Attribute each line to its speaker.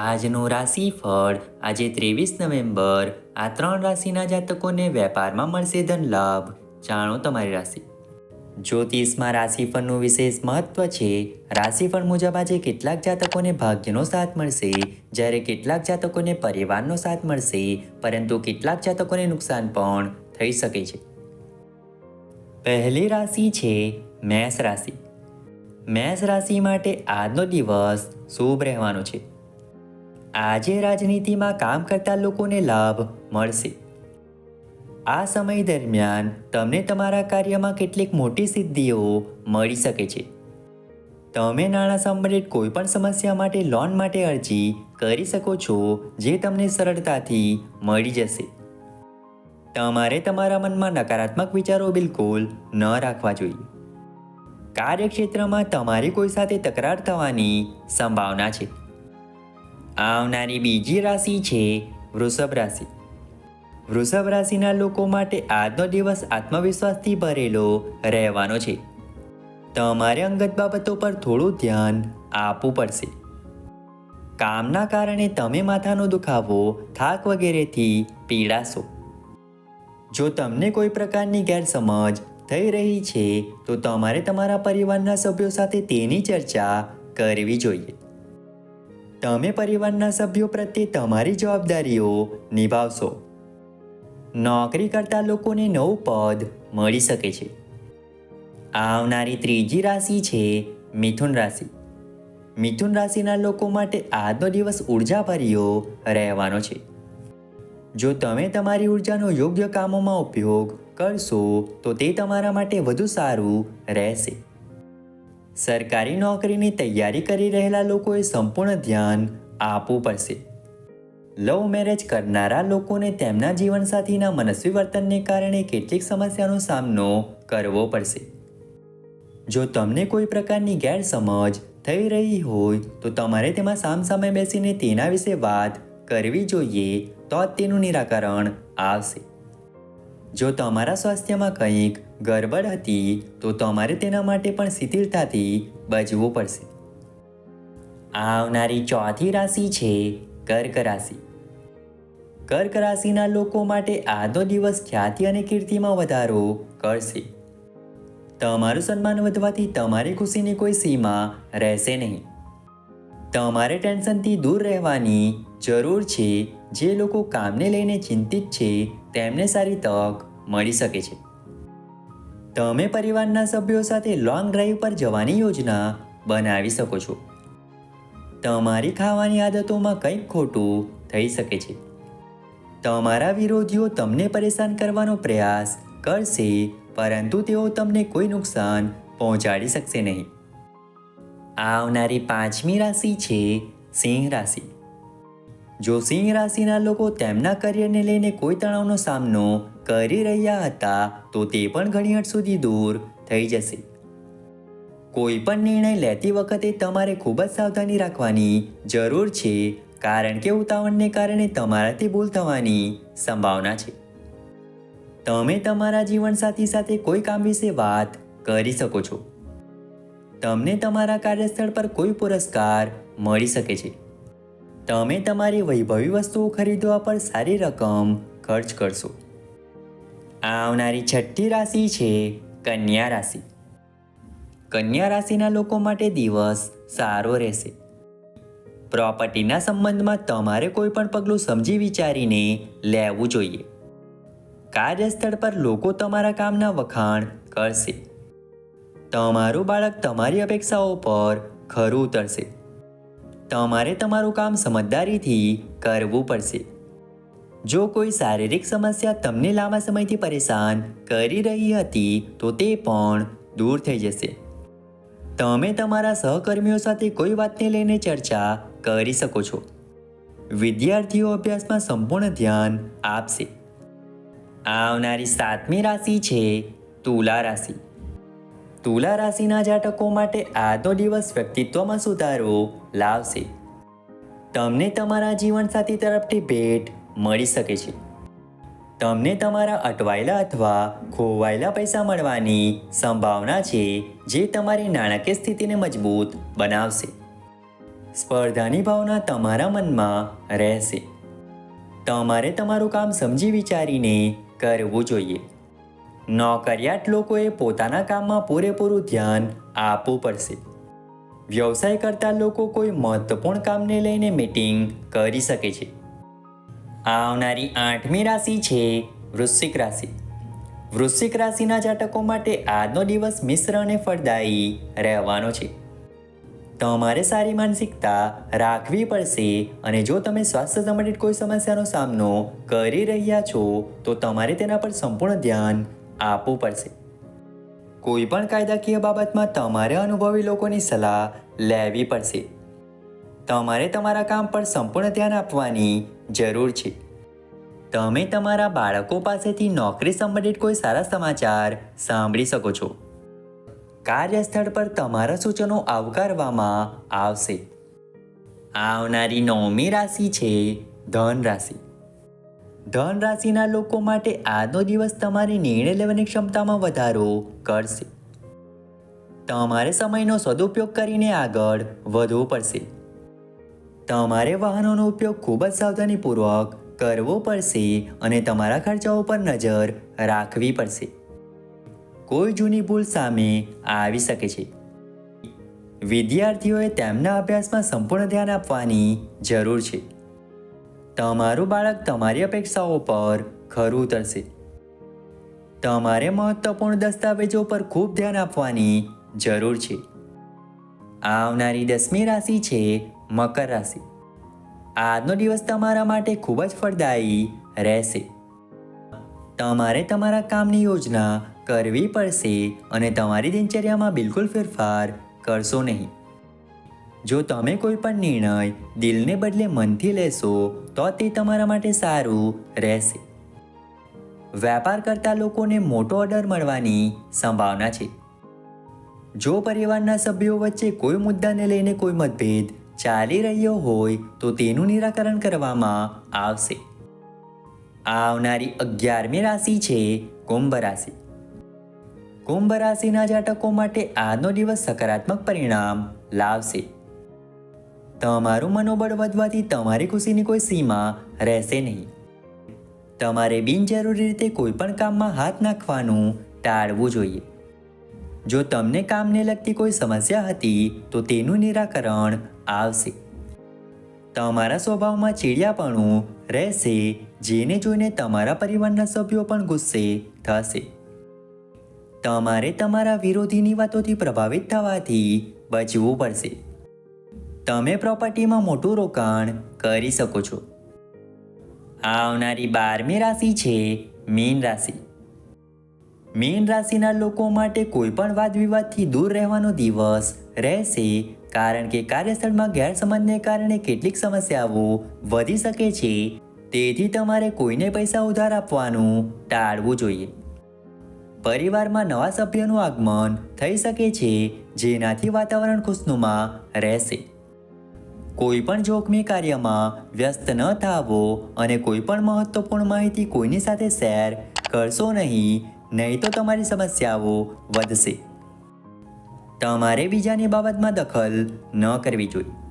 Speaker 1: આજનું રાશિફળ, આજે ત્રેવીસ નવેમ્બર, આ ત્રણ રાશિના જાતકોને વેપારમાં મળશે ધન લાભ જાણો તમારી રાશિ. જ્યોતિષમાં રાશિફળનું વિશેષ મહત્વ છે. રાશિફળ મુજબ આજે કેટલાક જાતકોને ભાગ્યનો સાથ મળશે. જ્યારે કેટલાક જાતકોને પરિવારનો સાથ મળશે, પરંતુ કેટલાક જાતકોને નુકસાન પણ થઈ શકે છે. પહેલી રાશિ છે મેષ રાશિ. મેષ રાશિ માટે આજનો દિવસ શુભ રહેવાનો છે. આજે રાજનીતિમાં કામ કરતા લોકોને લાભ મળશે. આ સમય દરમિયાન તમને તમારા કાર્યમાં કેટલીક મોટી સિદ્ધિઓ મળી શકે છે. તમે નાણાં સંબંધિત કોઈપણ સમસ્યા માટે, લોન માટે અરજી કરી શકો છો, જે તમને સરળતાથી મળી જશે. તમારે તમારા મનમાં નકારાત્મક વિચારો બિલકુલ ન રાખવા જોઈએ. કાર્યક્ષેત્રમાં તમારી કોઈ સાથે તકરાર થવાની સંભાવના છે. આવનારી બીજી રાશિ છે વૃષભ રાશિ. વૃષભ રાશિના લોકો માટે આજનો દિવસ આત્મવિશ્વાસથી ભરેલો રહેવાનો છે. તમારે અંગત બાબતો પર થોડું ધ્યાન આપવું પડશે. કામના કારણે તમે માથાનો દુખાવો, થાક વગેરેથી પીડાશો. જો તમને કોઈ પ્રકારની ગેરસમજ થઈ રહી છે, તો તમારે તમારા પરિવારના સભ્યો સાથે તેની ચર્ચા કરવી જોઈએ. તમે પરિવારના સભ્યો પ્રત્યે તમારી જવાબદારીઓ નિભાવશો. નોકરી કરતા લોકોને નવું પદ મળી શકે છે. આવનારી ત્રીજી રાશિ છે મિથુન રાશિ. મિથુન રાશિના લોકો માટે આજનો દિવસ ઉર્જાભર્યો રહેવાનો છે. જો તમે તમારી ઉર્જાનો યોગ્ય કામોમાં ઉપયોગ કરશો, તો તે તમારા માટે વધુ સારું રહેશે. સરકારી નોકરીની તૈયારી કરી રહેલા લોકોએ સંપૂર્ણ ધ્યાન આપવું પડશે. લવ મેરેજ કરનારા લોકોને તેમના જીવનસાથીના મનસ્વી વર્તનને કારણે કેટલીક સમસ્યાનો સામનો કરવો પડશે. જો તમને કોઈ પ્રકારની ગેરસમજ થઈ રહી હોય, તો તમારે તેમાં સામસામે બેસીને તેના વિશે વાત કરવી જોઈએ તો જ તેનું નિરાકરણ આવશે. જો તમારા સ્વાસ્થ્યમાં કંઈક ગરબડ હતી, તો તમારે તેના માટે પણ શિથિલતાથી બચવું પડશે. આવનારી ચોથી રાશિ છે કર્ક રાશિ. કર્ક રાશિના લોકો માટે આજનો દિવસ ખ્યાતિ અને કીર્તિમાં વધારો કરશે. તમારું સન્માન વધવાથી તમારી ખુશીની કોઈ સીમા રહેશે નહીં. તમારે ટેન્શનથી દૂર રહેવાની જરૂર છે જે લોકો કામને લઈને ચિંતિત છે, તેમને સારી તક મળી શકે છે. તમે પરિવારના સભ્યો સાથે લોંગ ડ્રાઈવ પર જવાની યોજના બનાવી શકો છો. તમારી ખાવાની આદતોમાં કંઈક ખોટું થઈ શકે છે. તમારા વિરોધીઓ તમને પરેશાન કરવાનો પ્રયાસ કરશે, પરંતુ તેઓ તમને કોઈ નુકસાન પહોંચાડી શકશે નહીં. આવનારી પાંચમી રાશિ છે સિંહ રાશિ. જો સિંહ રાશિના લોકો તેમના કરિયરને લઈને કોઈ તણાવનો સામનો કરી રહ્યા હતા, તો તે પણ ઘણી હદ સુધી દૂર થઈ જશે. કોઈ પણ નિર્ણય લેતી વખતે તમારે ખૂબ જ સાવધાની રાખવાની જરૂર છે, કારણ કે ઉતાવળને કારણે તમારાથી ભૂલ થવાની સંભાવના છે. તમે તમારા જીવનસાથી સાથે કોઈ કામ વિશે વાત કરી શકો છો. તમને તમારા કાર્યસ્થળ પર કોઈ પુરસ્કાર મળી શકે છે. તમે તમારી વૈભવી વસ્તુઓ ખરીદવા પર સારી રકમ ખર્ચ કરશો. આવનારી છઠ્ઠી રાશિ છે કન્યા રાશિ. કન્યા રાશિના લોકો માટે દિવસ સારો રહેશે. પ્રોપર્ટીના સંબંધમાં તમારે કોઈ પણ પગલું સમજી વિચારીને લેવું જોઈએ. કાર્યસ્થળ પર લોકો તમારા કામના વખાણ કરશે. તમારું બાળક તમારી અપેક્ષાઓ પર ખરું ઉતરશે. તમારે તમારું કામ સમજદારીથી કરવું પડશે. જો કોઈ શારીરિક સમસ્યા તમને લાંબા સમયથી પરેશાન કરી રહી હતી, તો તે પણ દૂર થઈ જશે. તમે તમારા સહકર્મીઓ સાથે કોઈ વાતને લઈને ચર્ચા કરી શકો છો. વિદ્યાર્થીઓ અભ્યાસમાં સંપૂર્ણ ધ્યાન આપશે. આવનારી સાતમી રાશિ છે તુલા રાશિ. તુલા રાશિના જાતકો માટે આજનો દિવસ વ્યક્તિત્વમાં સુધારો લાવશે. તમને તમારા જીવનસાથી તરફથી ભેટ મળી શકે છે. તમને તમારા અટવાયેલા અથવા ખોવાયેલા પૈસા મળવાની સંભાવના છે જે તમારી નાણાકીય સ્થિતિને મજબૂત બનાવશે. સ્પર્ધાની ભાવના તમારા મનમાં રહેશે. તમારે તમારું કામ સમજી વિચારીને કરવું જોઈએ. નોકરિયાત લોકોએ પોતાના કામમાં પૂરેપૂરું ધ્યાન આપવું પડશે. વ્યવસાય કરતા લોકો કોઈ મહત્વપૂર્ણ કામને લઈને મીટિંગ કરી શકે છે. આવનારી આઠમી રાશિ છે વૃશ્ચિક રાશિ. વૃશ્ચિક રાશિના જાતકો માટે આજનો દિવસ મિશ્ર અને ફળદાયી રહેવાનો છે. તમારે સારી માનસિકતા રાખવી પડશે અને જો તમે સ્વાસ્થ્ય સંબંધિત કોઈ સમસ્યાનો સામનો કરી રહ્યા છો, તો તમારે તેના પર સંપૂર્ણ ધ્યાન આપવું પડશે. કોઈ પણ કાયદાકીય બાબતમાં તમારે અનુભવી લોકોની સલાહ લેવી પડશે. તમારે તમારા કામ પર સંપૂર્ણ ધ્યાન આપવાની જરૂર છે. તમે તમારા બાળકો પાસેથી નોકરી સંબંધિત કોઈ સારા સમાચાર સાંભળી શકો છો. કાર્યસ્થળ પર તમારા સૂચનો આવકારવામાં આવશે. આવનારી નવમી રાશિ છે ધન રાશિ ધન રાશિના લોકો માટે આજનો દિવસ તમારી નિર્ણય લેવાની ક્ષમતામાં વધારો કરશે. તમારે સમયનો સદુપયોગ કરીને આગળ વધવું પડશે. તમારે વાહનોનો ઉપયોગ ખૂબ જ સાવધાનીપૂર્વક કરવો પડશે અને તમારા ખર્ચાઓ પર નજર રાખવી પડશે. કોઈ જૂની ભૂલ સામે આવી શકે છે. વિદ્યાર્થીઓએ તેમના અભ્યાસમાં સંપૂર્ણ ધ્યાન આપવાની જરૂર છે. તમારું બાળક તમારી અપેક્ષાઓ પર ખરું ઉતરશે. તમારે મહત્વપૂર્ણ દસ્તાવેજો પર ખૂબ ધ્યાન આપવાની જરૂર છે. આવનારી દસમી રાશિ છે મકર રાશિ. આજનો દિવસ તમારા માટે ખૂબ જ ફળદાયી રહેશે. તમારે તમારા કામની યોજના કરવી પડશે અને તમારી દિનચર્યામાં બિલકુલ ફેરફાર કરશો નહીં. જો તમે કોઈ પણ નિર્ણય દિલને બદલે મનથી લેશો, તો તે તમારા માટે સારું રહેશે. વેપાર કરતા લોકોને મોટો ઓર્ડર મળવાની સંભાવના છે. જો પરિવારના સભ્યો વચ્ચે કોઈ મુદ્દાને લઈને કોઈ મતભેદ ચાલી રહ્યો હોય, તો તેનું નિરાકરણ કરવામાં આવશે. આવનારી અગિયારમી રાશિ છે કુંભ રાશિ. કુંભ રાશિના જાતકો માટે આજનો દિવસ સકારાત્મક પરિણામ લાવશે. તમારું મનોબળ વધવાથી તમારી ખુશીની કોઈ સીમા રહેશે નહીં. તમારે બિનજરૂરી રીતે કોઈ પણ કામમાં હાથ નાખવાનું ટાળવું જોઈએ. જો તમને કામને લગતી કોઈ સમસ્યા હતી, તો તેનું નિરાકરણ આવશે. તમારા સ્વભાવમાં ચીડિયાપણું રહેશે, જેને જોઈને તમારા પરિવારના સભ્યો પણ ગુસ્સે થશે. તમારે તમારા વિરોધીની વાતોથી પ્રભાવિત થવાથી બચવું પડશે. તમે પ્રોપર્ટીમાં મોટું રોકાણ કરી શકો છો. આવનારી બારમી રાશિ છે મીન રાશિ. મીન રાશિના લોકો માટે કોઈ પણ વાદ વિવાદથી દૂર રહેવાનો દિવસ રહેશે કારણ કે કાર્યસ્થળમાં ગેરસમજને કારણે કેટલીક સમસ્યાઓ વધી શકે છે. તેથી તમારે કોઈને પૈસા ઉધાર આપવાનું ટાળવું જોઈએ. પરિવારમાં નવા સભ્યનું આગમન થઈ શકે છે જેનાથી વાતાવરણ ખુશનુમા રહેશે. કોઈ પણ જોખમી કાર્યમાં વ્યસ્ત ન થાવો અને કોઈ પણ મહત્વપૂર્ણ માહિતી કોઈની સાથે શેર કરશો નહીં નહીં તો તમારી સમસ્યાઓ વધશે. તમારે બીજાની બાબતમાં દખલ ન કરવી જોઈએ.